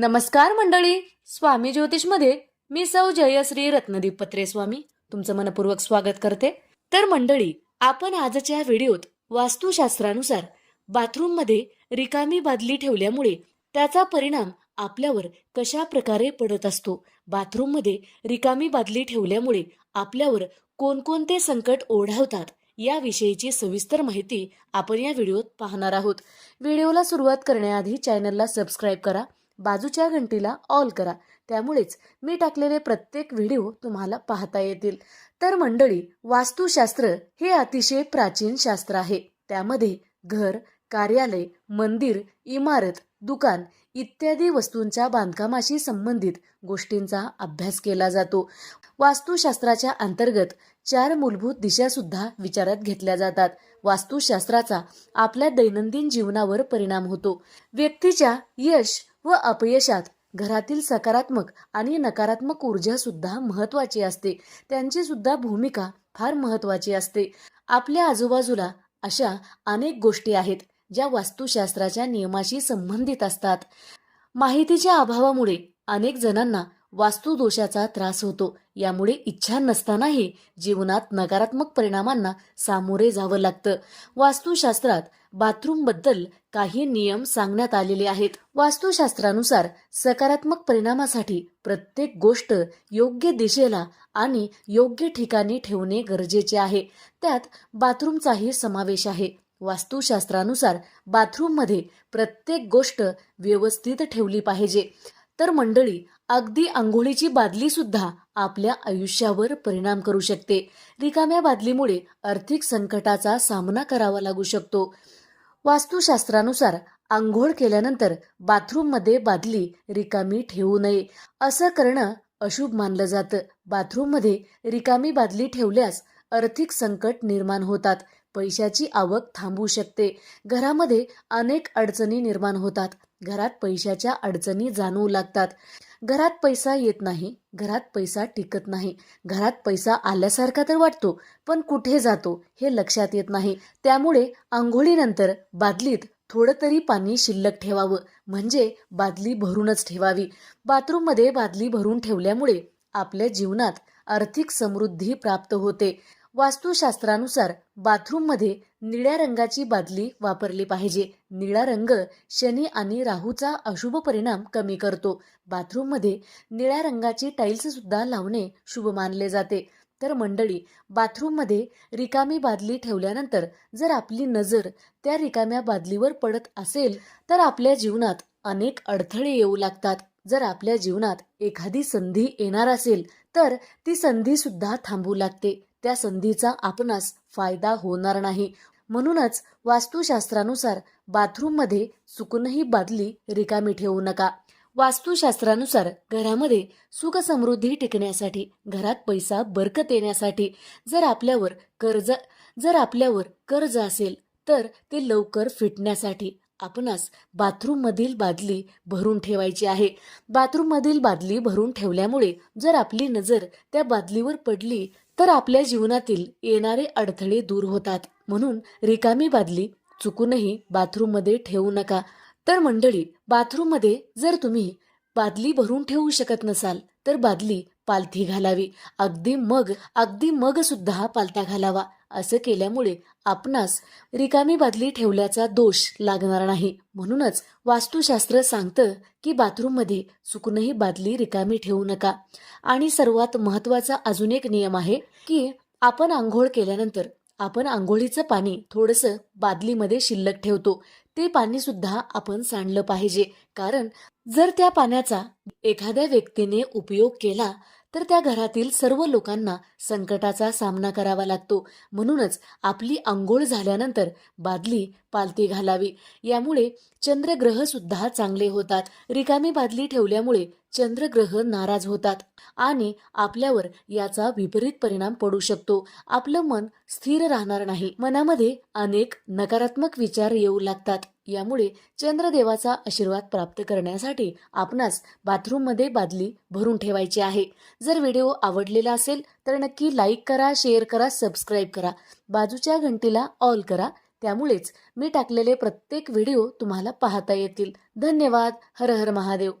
नमस्कार मंडळी स्वामी ज्योतिषमध्ये मी सौ जयश्री रत्नदीप पत्रे स्वामी तुमचं मनपूर्वक स्वागत करते. तर मंडळी आपण आजच्या व्हिडिओत वास्तुशास्त्रानुसार बाथरूममध्ये रिकामी बादली ठेवल्यामुळे त्याचा परिणाम आपल्यावर कशा प्रकारे पडत असतो? बाथरूममध्ये रिकामी बादली ठेवल्यामुळे आपल्यावर कोणकोणते संकट ओढावतात? याविषयीची सविस्तर माहिती आपण या व्हिडिओत पाहणार आहोत. व्हिडिओला सुरुवात करण्याआधी चॅनलला सबस्क्राईब करा. बाजूच्या घंटीला ऑल करा. त्यामुळेच मी टाकलेले प्रत्येक व्हिडिओ तुम्हाला पाहता येतील. तर मंडळी वास्तुशास्त्र हे अतिशय प्राचीन शास्त्र आहे. त्यामध्ये घर कार्यालय मंदिर इमारत दुकान इत्यादी वस्तूंच्या बांधकामाशी संबंधित गोष्टींचा अभ्यास केला जातो. वास्तुशास्त्राच्या अंतर्गत चार मूलभूत दिशा सुद्धा विचारात घेतल्या जातात. वास्तुशास्त्राचा आपल्या दैनंदिन जीवनावर परिणाम होतो. व्यक्तीच्या यश व अपयशात. घरातील सकारात्मक आणि नकारात्मक ऊर्जा सुद्धा महत्वाची असते. त्यांची सुद्धा भूमिका फार महत्वाची असते. आपल्या आजूबाजूला अशा अनेक गोष्टी आहेत ज्या वास्तुशास्त्राच्या नियमाशी संबंधित असतात. माहितीच्या अभावामुळे अनेक जणांना वास्तुदोषाचा त्रास होतो. यामुळे इच्छा नसतानाही जीवनात नकारात्मक परिणामांना सामोरे जावं लागतं. वास्तुशास्त्रात बाथरूमबद्दल काही नियम सांगण्यात आलेले आहेत. वास्तुशास्त्रानुसार सकारात्मक परिणामासाठी प्रत्येक गोष्ट योग्य दिशेला आणि योग्य ठिकाणी ठेवणे गरजेचे आहे. त्यात बाथरूमचाही समावेश आहे. वास्तुशास्त्रानुसार बाथरूममध्ये प्रत्येक गोष्ट व्यवस्थित ठेवली पाहिजे. तर मंडळी अगदी आंघोळीची बादली सुद्धा आपल्या आयुष्यावर परिणाम करू शकते. रिकाम्या बादलीमुळे आर्थिक संकटाचा सामना करावा लागू शकतो. वास्तुशास्त्रानुसार आंघोळ केल्यानंतर बाथरूममध्ये बादली रिकामी ठेवू नये. असं करणं अशुभ मानलं जातं. बाथरूममध्ये रिकामी बादली ठेवल्यास आर्थिक संकट निर्माण होतात. पैशाची आवक थांबू शकते. घरामध्ये अनेक अडचणी निर्माण होतात. घरात पैशाच्या अडचणी जाणवू लागतात. घरात पैसा येत नाही. घरात पैसा टिकत नाही. घरात पैसा आल्यासारखा तर वाटतो पण कुठे जातो हे लक्षात येत नाही. त्यामुळे आंघोळीनंतर बादलीत थोडं तरी पाणी शिल्लक ठेवावं. म्हणजे बादली भरूनच ठेवावी. बाथरूममध्ये बादली भरून ठेवल्यामुळे आपल्या जीवनात आर्थिक समृद्धी प्राप्त होते. वास्तुशास्त्रानुसार बाथरूममध्ये निळ्या रंगाची बादली वापरली पाहिजे. निळा रंग शनी आणि राहूचा अशुभ परिणाम कमी करतो. बाथरूममध्ये निळ्या रंगाची टाईल्स सुद्धा लावणे शुभ मानले जाते. तर मंडळी बाथरूममध्ये रिकामी बादली ठेवल्यानंतर जर आपली नजर त्या रिकाम्या बादलीवर पडत असेल तर आपल्या जीवनात अनेक अडथळे येऊ लागतात. जर आपल्या जीवनात एखादी संधी येणार असेल तर ती संधी सुद्धा थांबू लागते. त्या संधीचा आपणास फायदा होणार नाही. म्हणूनच वास्तुशास्त्रानुसार बाथरूममध्ये चुकूनही बादली रिकामी ठेवू नका. वास्तुशास्त्रानुसार घरामध्ये सुखसमृद्धी टिकण्यासाठी घरात पैसा बरकत येण्यासाठी जर आपल्यावर कर्ज जर आपल्यावर कर्ज असेल तर ते लवकर फिटण्यासाठी आपणास बाथरूममधील बादली भरून ठेवायची आहे. बाथरूममधील बादली भरून ठेवल्यामुळे जर आपली नजर त्या बादलीवर पडली तर आपल्या जीवनातील येणारे अडथळे दूर होतात. म्हणून रिकामी बादली चुकूनही बाथरूममध्ये ठेवू नका. तर मंडळी बाथरूममध्ये जर तुम्ही बादली भरून ठेवू शकत नसाल तर बादली पालथी घालावी. अगदी मग अगदी मग सुद्धा पालथा घालावा. असं केल्यामुळे आपणास रिकामी बादली ठेवल्याचा दोष लागणार नाही. म्हणूनच वास्तुशास्त्र सांगतं की बाथरूममध्ये चुकूनही बादली रिकामी ठेवू नका. आणि सर्वात महत्त्वाचा अजून एक नियम आहे की आपण आंघोळ केल्यानंतर आपण आंघोळीचं पाणी थोडंसं बादलीमध्ये शिल्लक ठेवतो. ते पाणी सुद्धा आपण सांडलं पाहिजे. कारण जर त्या पाण्याचा एखाद्या व्यक्तीने उपयोग केला तर त्या घरातील सर्व लोकांना संकटाचा सामना करावा लागतो. म्हणूनच आपली आंघोळ झाल्यानंतर बादली पालती घालावी. यामुळे चंद्रग्रह सुद्धा चांगले होतात. रिकामी बादली ठेवल्यामुळे चंद्रग्रह नाराज होतात आणि आपल्यावर याचा विपरीत परिणाम पडू शकतो. आपलं मन स्थिर राहणार नाही. मनामध्ये अनेक नकारात्मक विचार येऊ लागतात. यामुळे चंद्रदेवाचा आशीर्वाद प्राप्त करण्यासाठी आपणास बाथरूममध्ये बादली भरून ठेवायची आहे. जर व्हिडिओ आवडलेला असेल तर नक्की लाईक करा शेअर करा सबस्क्राईब करा. बाजूच्या घंटीला ऑल करा. त्यामुळेच मी टाकलेले प्रत्येक व्हिडिओ तुम्हाला पाहता येतील. धन्यवाद. हर हर महादेव.